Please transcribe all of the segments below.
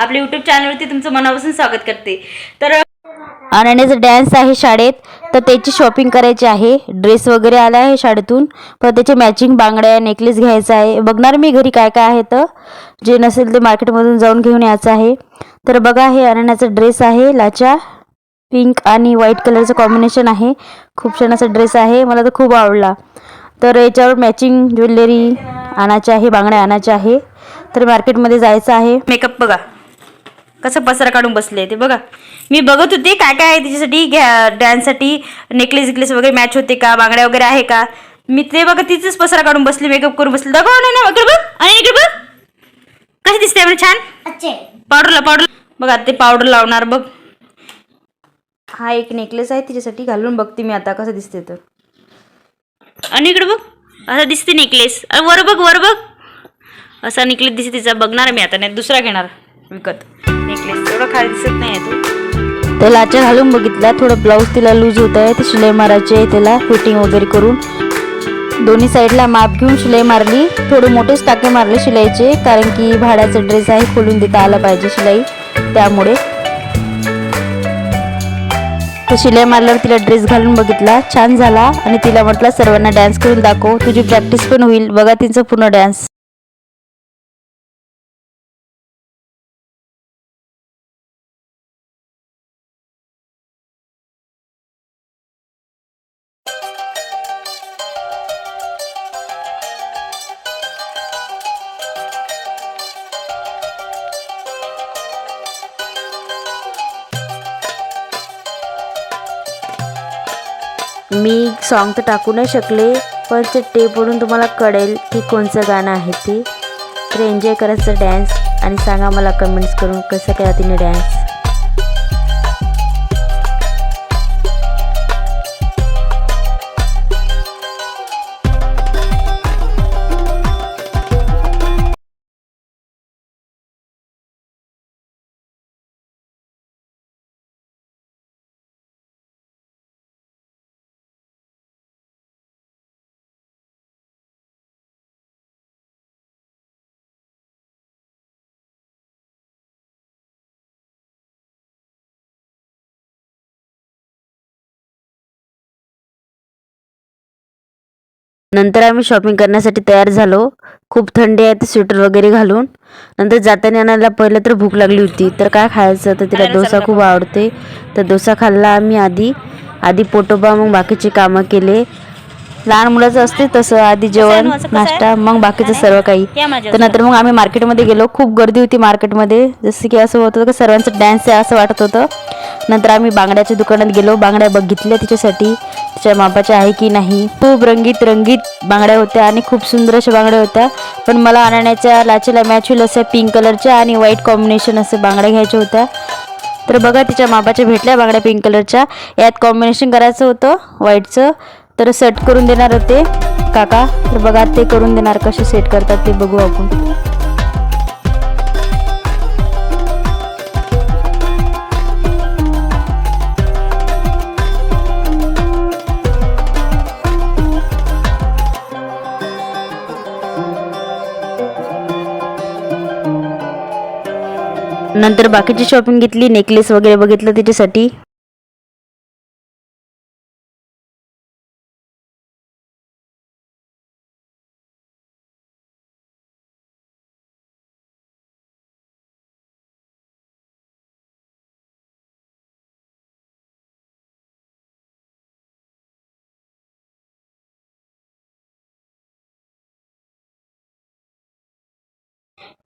आपल्या युट्यूब चॅनलवरती तुमचं मनापासून स्वागत करते. तर अनन्याचा डॅन्स आहे शाळेत तर त्याची शॉपिंग करायची आहे. ड्रेस वगैरे आला आहे शाळेतून. पण त्याचे मॅचिंग बांगड्या नेकलेस घ्यायचा आहे. बघणार मी घरी काय काय आहे तर. जे नसेल ते मार्केटमधून जाऊन घेऊन यायचं आहे. तर बघा हे अनन्याचा ड्रेस आहे. लाचा पिंक आणि व्हाईट कलरचं कॉम्बिनेशन आहे. खूप छान असा ड्रेस आहे. मला तर खूप आवडला. तर याच्यावर मॅचिंग ज्वेलरी आणायची आहे बांगड्या आणायच्या आहे. तर मार्केटमध्ये जायचं आहे. मेकअप बघा. कसं पसारा काढून बसले ते बघा. मी बघत होते काय काय आहे तिच्यासाठी घ्या डान्ससाठी नेकलेस विकलेस वगैरे मॅच होते का बांगड्या वगैरे आहे का? मी ते बघा तिचेच पसारा काढून बसले मेकअप करून बसले. दाखव नाही ना इकडे बघ आणि इकडे बघ. कशी दिसते म्हणजे छान? पावडरला पावडर बघा ते पावडर लावणार बघ. हा एक नेकलेस आहे तिच्यासाठी घालून बघते मी आता कसं दिसते तर. आणि इकडे बघ असं दिसते नेकलेस अरे वर बघ वर बघ. असा नेकलेस दिसते तिचा बघणार मी आता नाही दुसरा घेणार विकत. नेकलेस एवढं खाली दिसत नाही तो. तर लाचा घालून बघितला थोडं ब्लाऊज तिला लूज होत आहे ते शिलाई मारायची आहे त्याला फिटिंग वगैरे करून. दोन्ही साईडला माप घेऊन शिलाई मारली. थोडे मोठेच टाके मारले शिलाईचे कारण की भाड्याचा ड्रेस आहे खोलून देता आला पाहिजे शिलाई त्यामुळे. तर शिलाई मारल्यावर तिला ड्रेस घालून बघितला छान झाला. आणि तिला म्हटलं सर्वांना डान्स करून दाखव तुझी प्रॅक्टिस पण होईल बघा तिचं पूर्ण डान्स मी सॉन्ग तर टाकू नाही शकले पण ते टेपवरून तुम्हाला कळेल की कोणचं गाणं आहे ते. तर एन्जॉय करायचं डॅन्स आणि सांगा मला कमेंट्स करून कसं केला तिने डॅन्स नंतर आम्ही शॉपिंग करण्यासाठी तयार झालो. खूप थंडी आहे तर स्वेटर वगैरे घालून. नंतर जाताना आणायला पहिलं तर भूक लागली होती. तर काय खायचं? तर तिला डोसा खूप आवडते. तर डोसा खाल्ला आम्ही आधी. आधी पोटोबा मग बाकीचे कामं केले. लहान मुलाचं असते तसं आधी जेवण? नाश्ता मग बाकीचं सर्व काही. तर नंतर मग आम्ही मार्केटमध्ये गेलो खूप गर्दी होती मार्केटमध्ये. जसं की असं होत होतं की सर्वांचं डॅन्स आहे असं वाटत होतं. नंतर आम्ही बांगड्याच्या दुकानात गेलो बांगड्या बघितल्या तिच्यासाठी. तिच्या मापाच्या आहे की नाही. खूप रंगीत रंगीत बांगड्या होत्या आणि खूप सुंदर अशा बांगड्या होत्या. पण मला आणण्याच्या लाचेला मॅच होईल असं पिंक कलरच्या आणि व्हाईट कॉम्बिनेशन असं बांगड्या घ्यायच्या होत्या. तर बघा तिच्या मापाच्या भेटल्या बांगड्या पिंक कलरच्या यात कॉम्बिनेशन करायचं होतं व्हाईटचं तर सेट करून देणार होते काका तर बघा ते करून देणार कसे सेट करतात ते बघू आपण. नंतर बाकीची शॉपिंग घेतली नेकलेस वगैरे बघितलं तिच्यासाठी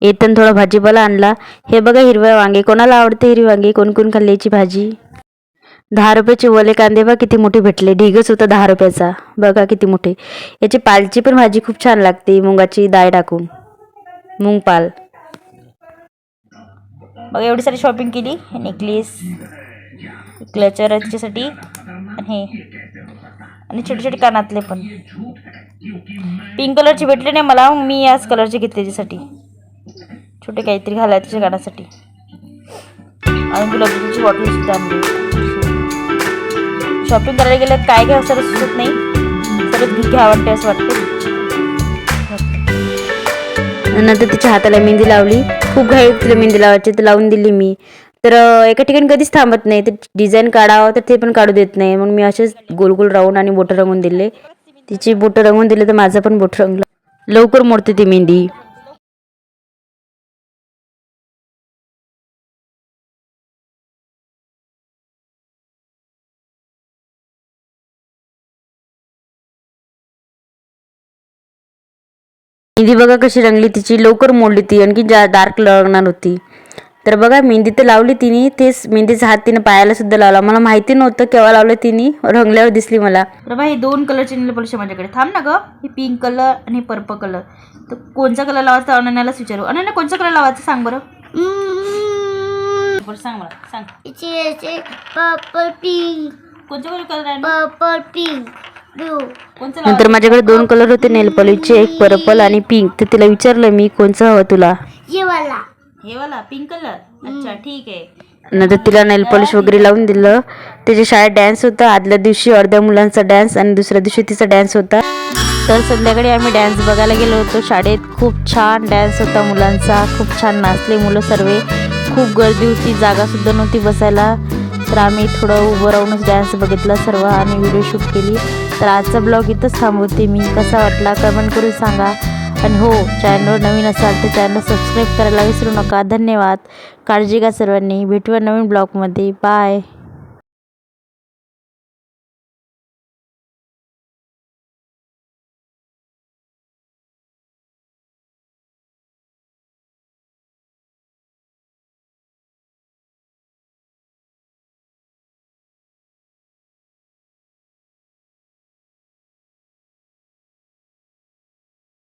येताना थोडा भाजीपाला आणला. हे बघा हिरव्या वांगे. कोणाला आवडते हिरवी वांगे? कोण कोण खाल्ल्याची भाजी? दहा रुपयाचे ओले कांदे बघा किती मोठे भेटले. ढिगच होता दहा रुपयाचा. बघा किती मोठे. याची पालची पण भाजी खूप छान लागते. मुंगाची डाळ टाकून. मुंग पाल बघा एवढी सारी शॉपिंग केली. नेकलेस क्लचर त्याच्यासाठी आणि हे. आणि छोटे छोटे कानातले पण. पिंक कलरचे भेटले नाही मला. मी याच कलरचे घेतले त्याच्यासाठी. छोटे काहीतरी घालायचे त्याच्या गाण्यासाठी आणि गुलाबजामची बॉटल सुद्धा आणली. शॉपिंग करायला गेलं काय घ्यावं असं सुचत नाही. सरच घ्यावं वाटते असं वाटतं. नंतर तिच्या हाताला मेहंदी लावली. खूप घाई तिला मेहंदी लावायची तर लावून दिली मी. तर एका ठिकाणी कधीच थांबत नाही. तर डिझाईन काढावं तर ते पण काढू देत नाही. मग मी असेच गोल गोल राहून आणि बोटं रंगून दिले. तिची बोटं रंगून दिले तर माझं पण बोट रंगलं. लवकर मोडते ती मेहंदी. मेहंदी बघा कशी रंगली तिची लवकर मोडली ती आणखी जा डार्क रंगणार होती. तर बघा मेहंदी तर लावली तिने तेच मेहंदीचा हात तिने पायाला सुद्धा लावला. मला माहिती नव्हतं केव्हा लावलं तिने रंगल्यावर दिसली मला. प्रभा हे दोन कलरचे नेल पॉलिश माझ्याकडे. थांब ना ग हे पिंक कलर आणि पर्पल कलर तर कोणचा कलर लावायचा अनन्यालाच विचारू. अनन्या कोणचा कलर लावायचा सांग बरं. बरं सांग मला सांग. पर्पल पिंक कोणचा कलर आहे? पर्पल पिंक नंतर माझ्याकडे दोन कलर होते नेल पॉलिशचे एक पर्पल आणि पिंक तर तिला विचारलं मी कोणचं हवं तुला? हे वाला पिंक कलर अच्छा ठीक आहे. नंतर तिला नेल पॉलिश वगैरे लावून दिलं. त्याच्या शाळेत डॅन्स होता. आदल्या दिवशी अर्ध्या मुलांचा डॅन्स आणि दुसऱ्या दिवशी तिचा डॅन्स होता. तर संध्याकाळी आम्ही डॅन्स बघायला गेलो होतो. शाळेत खूप छान डॅन्स होता मुलांचा. खूप छान नाचले मुलं सर्व. खूप गर्दी होती. जागासुद्धा नव्हती बसायला. तर आम्ही थोडं उभं राहूनच डॅन्स बघितला सर्व. आणि व्हिडिओ शूट केली. तर आजचा ब्लॉग इथंच थांबवते मी. कसा वाटला कमेंट करून सांगा. आणि हो चॅनलवर नवीन असाल तर चॅनल सबस्क्राईब करायला विसरू नका. धन्यवाद. काळजी घ्या सर्वांनी. भेटूया नवीन ब्लॉगमध्ये बाय